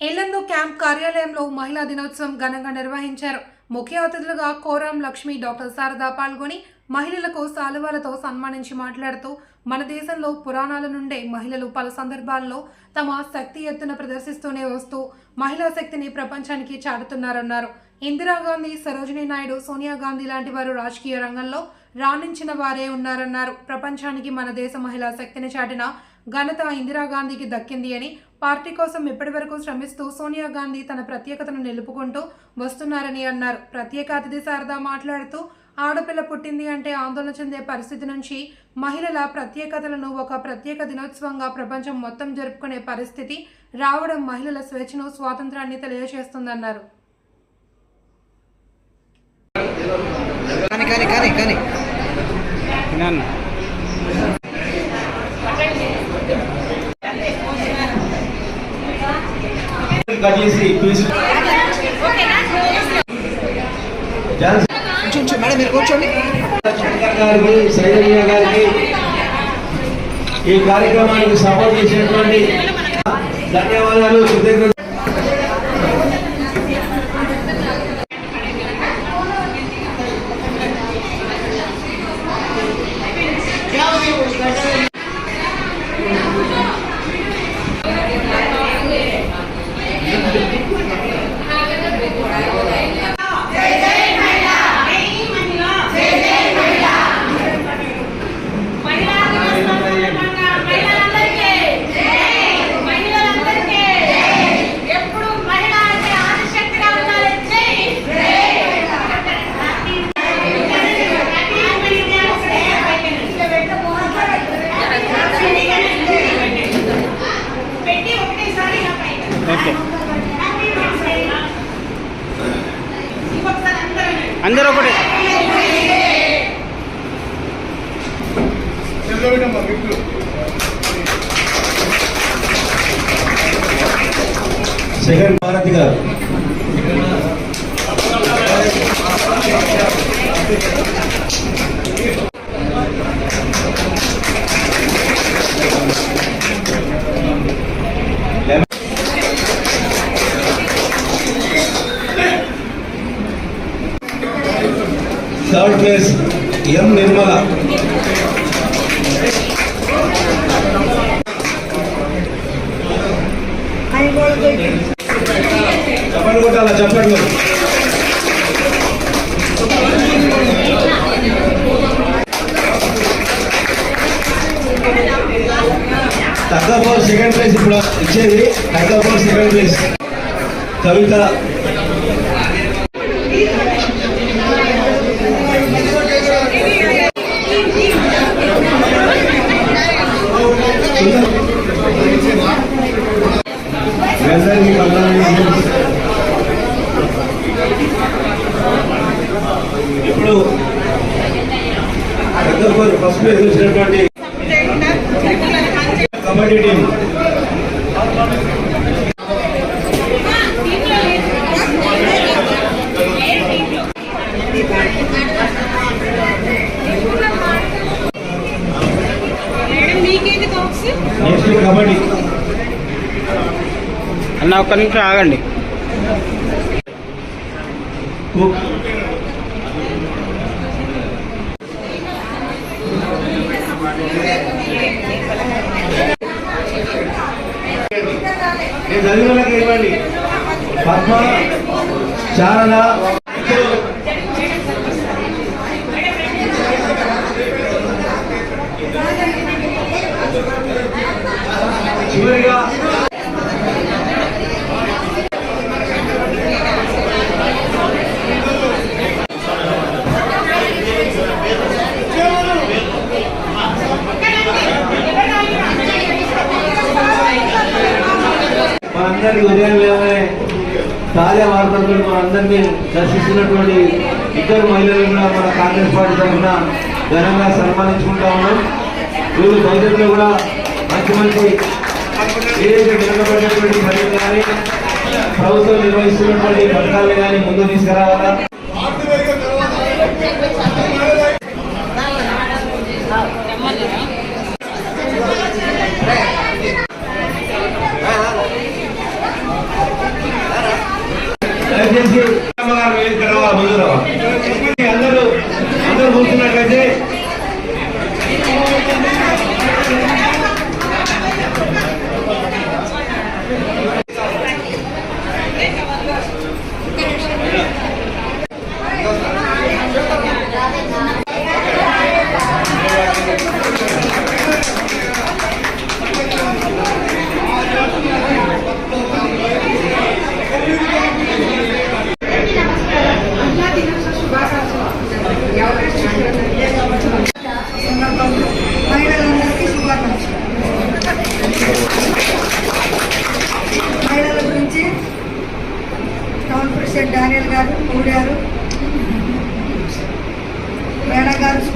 Yellandu camp కార్యాలయంలో మహిళా దినోత్సవం ఘనంగా నిర్వహించారు. ముఖ్య అతిథులుగా కోరం లక్ష్మి డాక్టర్ శారద పాల్గొని మహిళలకు సాలువాలతో సన్మానించి మాట్లాడుతూ మన దేశంలో పురాణాల నుండే మహిళలు పలు సందర్భాల్లో తమ శక్తి ఎత్తున ప్రదర్శిస్తూనే వస్తూ మహిళా శక్తిని ప్రపంచానికి చాటుతున్నారన్నారు. ఇందిరాగాంధీ సరోజినీ నాయుడు సోనియా గాంధీ లాంటి వారు రాజకీయ రంగంలో రాణించిన వారే ఉన్నారన్నారు. ప్రపంచానికి మన దేశ మహిళా శక్తిని చాటిన ఘనత ఇందిరాగాంధీకి దక్కింది అని పార్టీ కోసం ఇప్పటివరకు శ్రమిస్తూ సోనియా గాంధీ తన ప్రత్యేకతను నిలుపుకుంటూ వస్తున్నారని అన్నారు. ప్రత్యేక అతిథి శారద మాట్లాడుతూ ఆడపిల్ల పుట్టింది అంటే ఆందోళన చెందే పరిస్థితి నుంచి మహిళల ప్రత్యేకతలను ఒక ప్రత్యేక దినోత్సవంగా ప్రపంచం మొత్తం జరుపుకునే పరిస్థితి రావడం మహిళల స్వేచ్ఛను స్వాతంత్రాన్ని తెలియజేస్తుందన్నారు. కానీ కానీ కానీ కానీ. గారికి ఈ కార్యక్రమానికి సపోర్ట్ చేసినటువంటి ధన్యవాదాలు కృతజ్ఞతలు. సెకండ్ భారతి గారు థర్డ్ ప్లేస్ ఎం నిర్మల చెప్పండి కొట్టాల చెప్పండి. తగ్గపూర్ సెకండ్ ప్లేస్ ఇప్పుడు ఇచ్చేది. థర్డ్ తగ్గపూర్ సెకండ్ ప్లేస్ కవిత Gracias వందనాలు. ఇప్పుడు తగ్గపూర్ కబడ్డీ టీం కబడ్డీ అన్న ఒక్క నిమిషం ఆగండి కుక్ నేను చదివిన వాళ్ళకి ఇవ్వండి పద్మ శారద మనందరికీ ఉదయం లేవనే తాజా మనందరినీ దర్శిస్తున్నటువంటి ఇద్దరు మహిళలు కూడా మన కాంగ్రెస్ పార్టీ తరఫున ఘనంగా సన్మానించుకుంటా ఉన్నాం. వీళ్ళు భవిష్యత్తులో కూడా మంచి మంచి ఏదైతే వెనుకబడినటువంటి పనులు కానీ ప్రభుత్వం నిర్వహిస్తున్నటువంటి పథకాలు కానీ ముందు తీసుకురావాలా?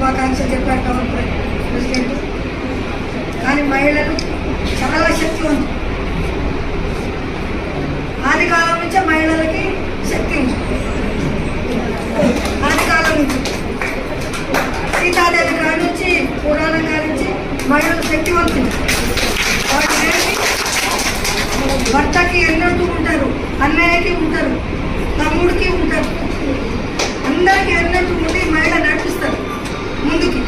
శుభాకాంక్షలు చెప్పారు టౌన్ ప్రెసిడెంట్. కానీ మహిళలు చాలా శక్తి ఉంది. ఆది కాలం నుంచే మహిళలకి శక్తి ఉంది. ఆది కాలం నుంచి. సీతాదేవి గారి నుంచి పురాణం గారి నుంచి మహిళలు శక్తివంతులు. వాటి భర్తకి ఎన్నడుతూ ఉంటారు అన్నయ్యకి ఉంటారు తమ్ముడికి ఉంటారు అందరికీ ఎన్నట్టు ఉండి మహిళ నడిపిస్తారు ముందుకి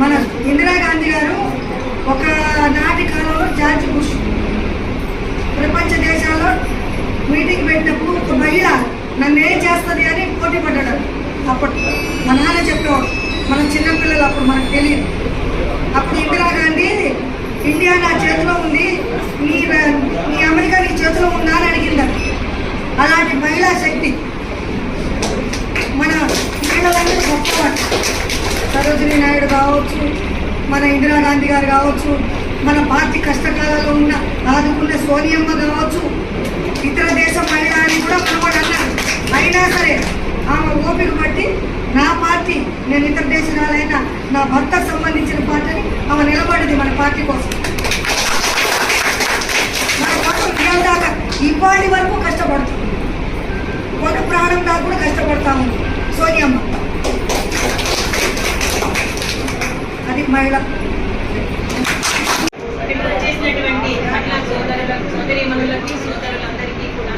మన గాంధీ గారు ఒక నాటి కాలంలో జార్జ్ బుష్ ప్రపంచ దేశాల్లో మీటింగ్ పెట్టినప్పుడు ఒక మహిళ నన్ను ఏం చేస్తుంది అని పోటీ పడ్డాడు. అప్పట్లో మా నాన్న చెప్పేవాడు మన చిన్నపిల్లలు అప్పుడు మనకు తెలియదు. అప్పుడు ఇందిరాగాంధీ ఇండియా నా చేతిలో ఉంది నీ నీ అమెరికా నీ చేతిలో ఉందా? అని అడిగిందట అలాంటి మహిళా శక్తి మన మహిళలందరూ గొప్పవాడు సరోజినీ నాయుడు కావచ్చు మన ఇందిరాగాంధీ గారు కావచ్చు మన పార్టీ కష్టకాలంలో ఉన్న ఆదుకున్న సోనియమ్మ కావచ్చు ఇతర దేశం మహిళ అని కూడా మనవాడు అన్నారు అయినా సరే ఆమె ఓపిక బట్టి నా పార్టీ నేను ఇతర దేశాలైనా నా భర్తకు సంబంధించిన పార్టీని ఆమె నిలబడింది మన పార్టీ కోసం. మన కోసం ఇవాళ వరకు కష్టపడుతుంది కొంత ప్రాణం దాకా కూడా కష్టపడతా ఉంది సోనియమ్మ అది మహిళ ఇక్కడ చేసినటువంటి మహిళా సోదరులకు సోదరి మనులకి సోదరులందరికీ కూడా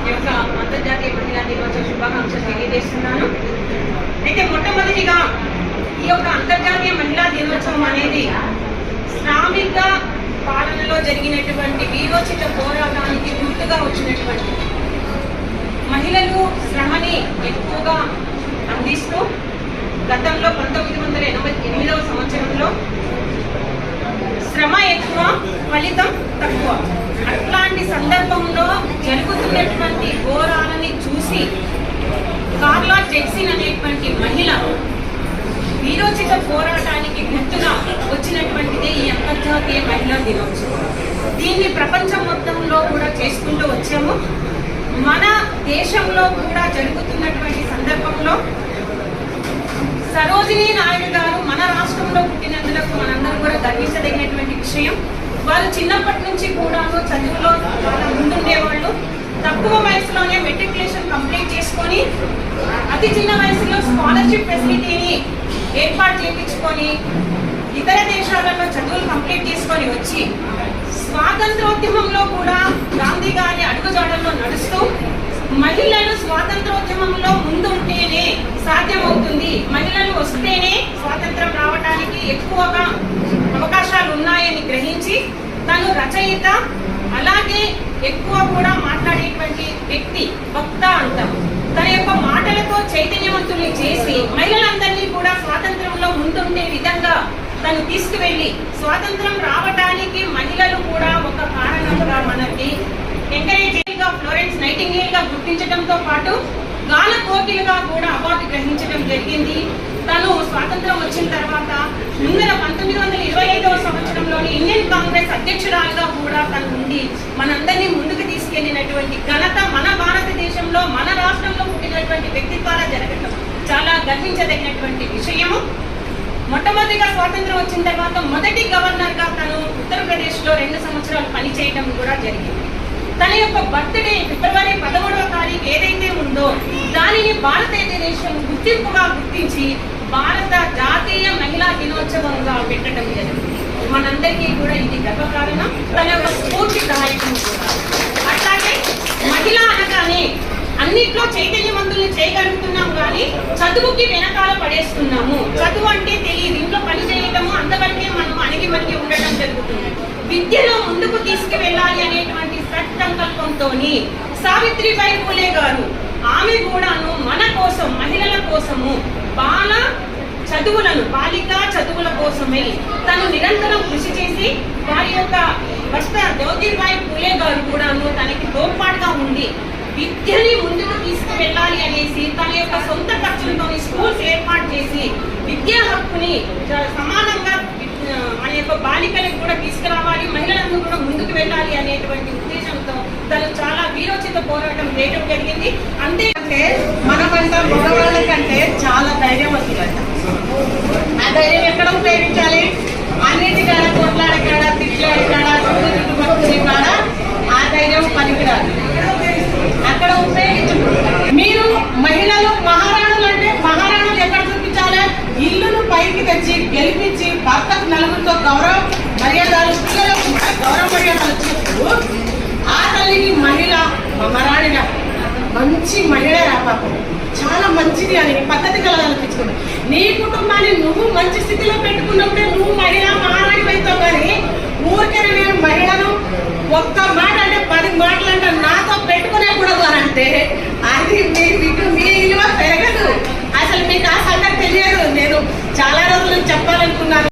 ఈ యొక్క అంతర్జాతీయ మహిళా దినోత్సవ శుభాకాంక్షలు తెలియజేస్తున్నాను అయితే మొట్టమొదటిగా ఈ యొక్క అంతర్జాతీయ మహిళా దినోత్సవం అనేది శ్రామిక పాలనలో జరిగినటువంటి వీరోచిత పోరాటానికి గుర్తుగా వచ్చినటువంటి మహిళలు శ్రమని ఎక్కువగా అందిస్తూ గతంలో పంతొమ్మిది వందల ఎనభై ఎనిమిదవ సంవత్సరంలో శ్రమ ఎక్కువ ఫలితం తక్కువ. అట్లాంటి సందర్భంలో జరుగుతున్నటువంటి ఘోరాలని చూసి కార్లా జెక్సిన్ అనే మహిళ వీరోచిత పోరాటానికి గుర్తుగా వచ్చినటువంటిదే ఈ అంతర్జాతీయ మహిళా దినోత్సవం దీన్ని ప్రపంచం మొత్తంలో కూడా చేసుకుంటూ వచ్చాము. మన దేశంలో కూడా జరుగుతున్నటువంటి సందర్భంలో సరోజినీ నాయుడు గారు మన రాష్ట్రంలో పుట్టినందులకు మనందరూ కూడా గర్వించదగినటువంటి విషయం. వారు చిన్నప్పటి నుంచి కూడా చదువులో చాలా ముందుండేవాళ్ళు. తక్కువ వయసులోనే మెట్రికులేషన్ కంప్లీట్ చేసుకొని అతి చిన్న వయసులో స్కాలర్షిప్ ఫెసిలిటీని ఏర్పాటు చేయించుకొని ఇతర దేశాలలో చదువులు కంప్లీట్ చేసుకొని వచ్చి స్వాతంత్రోద్యమంలో కూడా గాంధీ గారి అడుగుజాడల్లో నడుస్తూ మహిళలు స్వాతంత్రోద్యమంలో ముందుంటేనే సాధ్యమవుతుంది. మహిళలు వస్తేనే స్వాతంత్రం రావడానికి ఎక్కువగా అవకాశాలు ఉన్నాయని గ్రహించి తను రచయిత అలాగే ఎక్కువ కూడా మాట్లాడేటువంటి వ్యక్తి వక్త అంటాం. తన యొక్క మాటలతో చైతన్యవంతుల్ని చేసి మహిళల తను తీసుకువెళ్ళి స్వాతంత్రం రావడానికి మహిళలు కూడా ఒక కారణంగా మనకి ఎంకరేజ్గా ఫ్లోరెన్స్ నైటింగేల్గా గుర్తించడంతో పాటు గాన కోకిలుగా కూడా అవార్డు గ్రహించడం జరిగింది. తను స్వాతంత్రం వచ్చిన తర్వాత ముందర పంతొమ్మిది వందల ఇరవై ఐదవ సంవత్సరంలోని ఇండియన్ కాంగ్రెస్ అధ్యక్షురాలుగా కూడా తను ఉండి మనందరినీ ముందుకు తీసుకెళ్ళినటువంటి ఘనత మన భారతదేశంలో మన రాష్ట్రంలో పుట్టినటువంటి వ్యక్తిత్వాల జరగటం చాలా గర్వించదగినటువంటి విషయము. మొట్టమొదటిగా స్వాతంత్రం వచ్చిన తర్వాత మొదటి గవర్నర్గా తను ఉత్తరప్రదేశ్లో రెండు సంవత్సరాలు పనిచేయడం కూడా జరిగింది. తన యొక్క బర్త్డే ఫిబ్రవరి పదమూడవ తారీఖు ఏదైతే ఉందో దానిని భారతదేశం గుర్తింపుగా గుర్తించి భారత జాతీయ మహిళా దినోత్సవంగా పెట్టడం జరిగింది. మనందరికీ కూడా ఇది గర్వకారణం. తన యొక్క స్ఫూర్తిదాయకం కూడా. అట్లాగే కానీ అన్నిట్లో చైతన్యవంతుల్ని చేయగలుగుతున్నాం కానీ చదువుకి వెనకాల పడేస్తున్నాము. చదువు అంటే తెలియదు. ఇంట్లో పని చేయటము అంతవరకే మనం అణిగి మణిగి ఉండటం జరుగుతుంది. విద్యలో ముందుకు తీసుకువెళ్ళాలి అనేటువంటి సత్సంకల్పంతో సావిత్రిబాయి పూలే గారు ఆమె కూడాను మన కోసం మహిళల కోసము బాల చదువులను బాలిక చదువుల కోసమై తను నిరంతరం కృషి చేసి వారి యొక్క భర్త జ్యోతిర్బాయి పూలే గారు కూడాను తనకి తోడ్పాటుగా ఉండి విద్యని ముందుకు తీసుకువెళ్ళాలి అనేసి తన యొక్క సొంత ఖర్చులతో స్కూల్స్ ఏర్పాటు చేసి విద్యా హక్కుని సమానంగా మన యొక్క బాలికలకు కూడా తీసుకురావాలి మహిళలందరూ కూడా ముందుకు వెళ్ళాలి అనేటువంటి ఉద్దేశంతో తను చాలా వీరోచిత పోరాటం చేయడం జరిగింది. అంతే మనమంట మగవాళ్ళ కంటే చాలా ధైర్యవంతులంట ఆ ధైర్యం ఎక్కడ ఉపయోగించాలి? అన్నిటికాడ కొట్లాడే మంచి మహిళ పాపం. చాలా మంచిది అని పద్ధతి కలదనిపించుకోండి నీ కుటుంబాన్ని నువ్వు మంచి స్థితిలో పెట్టుకున్నప్పుడే నువ్వు మహిళ మహారాణి అవుతావు కానీ ఊరికే నేను మహిళను ఒక్క మాట అంటే పది మాటలు అంటే నాతో పెట్టుకునే కూడా అంటే అది మీకు మీ విలువ పెరగదు. అసలు మీకు ఆ సంగతి తెలియదు. నేను చాలా రోజులు చెప్పాలనుకున్నాను.